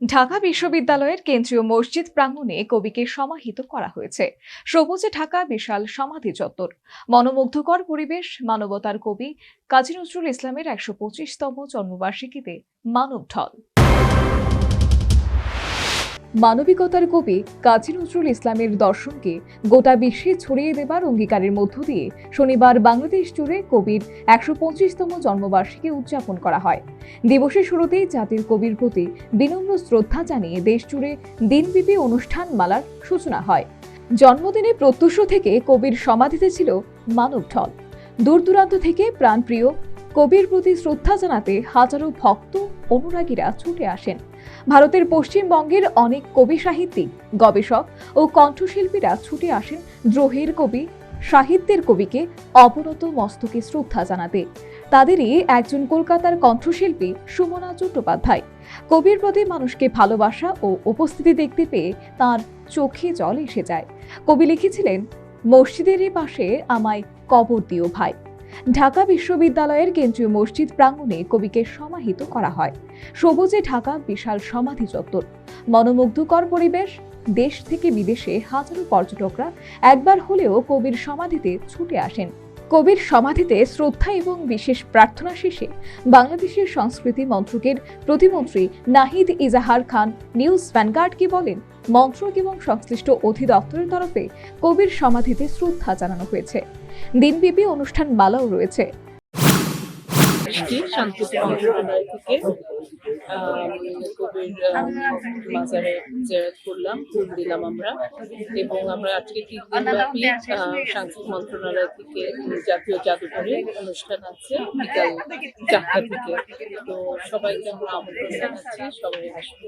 ঢাকা বিশ্ববিদ্যালয়ের কেন্দ্রীয় মসজিদ প্রাঙ্গণে কবিকে সমাহিত করা হয়েছে। সবুজে ঢাকা বিশাল সমাধি চত্বর। মনোমুগ্ধকর পরিবেশ, মানবতার কবি কাজী নজরুল ইসলামের একশো পঁচিশতম জন্মবার্ষিকীতে মানব ঢল মানবিকতার কবি কাজী নজরুল ইসলামের দর্শনকে গোটা বিশ্বে ছড়িয়ে দেবার অঙ্গীকারের মধ্য দিয়ে শনিবার বাংলাদেশ জুড়ে কবির একশো পঁচিশতম জন্মবার্ষিকী উদযাপন করা হয়। দিবসের শুরুতেই জাতির কবির প্রতি বিনম্র শ্রদ্ধা জানিয়ে দেশ জুড়ে দিনব্যাপী অনুষ্ঠান মালার সূচনা হয়। জন্মদিনে প্রত্যুষ থেকে কবির সমাধিতে ছিল মানব ঢল। দূর দূরান্ত থেকে প্রাণপ্রিয় কবির প্রতি শ্রদ্ধা জানাতে হাজারো ভক্ত অনুরাগীরা ছুটে আসেন। ভারতের পশ্চিমবঙ্গের অনেক কবি সাহিত্যিক, গবেষক ও কণ্ঠশিল্পীরা ছুটে আসেন দ্রোহের কবি, সাহিত্যের কবিকে অবনত মস্তকে শ্রদ্ধা জানাতে। তাদেরই একজন কলকাতার কণ্ঠশিল্পী সুমনা চট্টোপাধ্যায়। কবির প্রতি মানুষকে ভালোবাসা ও উপস্থিতি দেখতে পেয়ে তার চোখে জল এসে যায়। কবি লিখেছিলেন মসজিদেরই পাশে আমায় কবর দিও ভাই। ঢাকা বিশ্ববিদ্যালয়ের কেন্দ্রীয় মসজিদ প্রাঙ্গণে কবিকে সমাহিত করা হয়। সবুজে ঢাকা বিশাল সমাধি চত্বর। মনোমুগ্ধকর পরিবেশ, দেশ থেকে বিদেশে হাজারো পর্যটকরা একবার হলেও কবির সমাধিতে ছুটে আসেন। কবির সমাধিতে শ্রদ্ধা এবং বিশেষ প্রার্থনা শেষে বাংলাদেশের সংস্কৃতি মন্ত্রকের প্রতিমন্ত্রী নাহিদ ইজাহার খান নিউজ ভ্যানগার্ডকে বলেন, মন্ত্রক এবং সংশ্লিষ্ট অধিদপ্তরের তরফে কবির সমাধিতে শ্রদ্ধা জানানো হয়েছে। দিনব্যাপী অনুষ্ঠান মালাও রয়েছে। শান্তিতে মন্ত্রণালয় থেকে কবির মাজারে জেরাত করলাম ফুল দিলাম আমরা। এবং আমরা আজকে তিন দিন ব্যাপী সাংস্কৃতিক মন্ত্রণালয় থেকে জাতীয় জাদুঘরে অনুষ্ঠান আছে, বিকাল চারটা থেকে। তো সবাইকে আমরা আমন্ত্রণ জানাচ্ছি, সবাই আসবে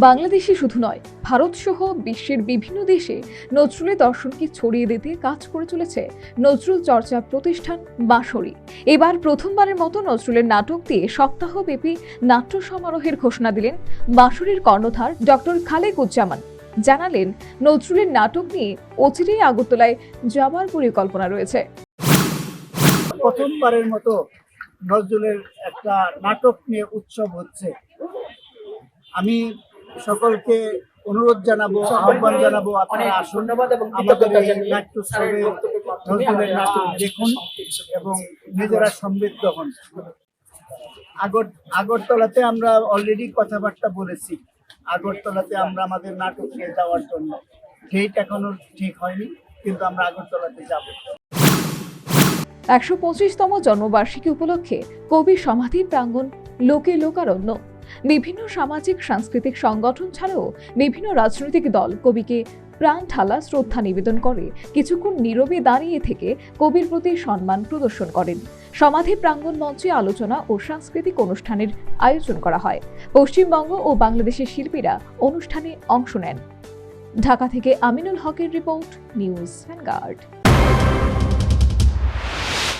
বাংলাদেশে শুধু নয়, ভারত সহ বিশ্বের বিভিন্ন দেশে নজরুলের দর্শনকে ছড়িয়ে দিতে কাজ করে চলেছে নজরুল চর্চা প্রতিষ্ঠান বাঁশরী। এবার প্রথমবারের মতো নজরুলের নাটক দিয়ে সপ্তাহব্যাপী নাট্য সমারোহের ঘোষণা দিলেন বাঁশরীর কর্ণধার ডক্টর খালেকুজ্জামান। জানালেন, নজরুলের নাটক নিয়ে অচিরেই আগরতলায় যাবার পরিকল্পনা রয়েছে। প্রথমবারের মতো নজরুলের একটা নাটক নিয়ে উৎসব হচ্ছে। আমি সকলকে অনুরোধ জানাব আহ্বান জানাব আপনারা আসুন। আমাদের নাট্যোৎসবে নজরুলের নাটক দেখুন এবং নিজেরা সমৃদ্ধ হন। আগর আগরতলাতে আমরা অলরেডি কথাবার্তা বলেছি। আগরতলাতে আমরা আমাদের নাটক নিয়ে যাওয়ার জন্য। ডেট এখনও ঠিক হয়নি কিন্তু আমরা আগরতলাতে যাব। একশো পঁচিশতম জন্মবার্ষিকী উপলক্ষে কবি সমাধি প্রাঙ্গণ লোকে লোকারণ্য। বিভিন্ন সামাজিক, সাংস্কৃতিক সংগঠন ছাড়াও বিভিন্ন রাজনৈতিক দল কবিকে প্রাণ ঢালা শ্রদ্ধা নিবেদন করে। কিছুক্ষণ নীরবে দাঁড়িয়ে থেকে কবির প্রতি সম্মান প্রদর্শন করেন। সমাধি প্রাঙ্গণ মঞ্চে আলোচনা ও সাংস্কৃতিক অনুষ্ঠানের আয়োজন করা হয়। পশ্চিমবঙ্গ ও বাংলাদেশের শিল্পীরা অনুষ্ঠানে অংশ নেন। ঢাকা থেকে আমিনুল হকের রিপোর্ট, নিউজ ভ্যানগার্ড।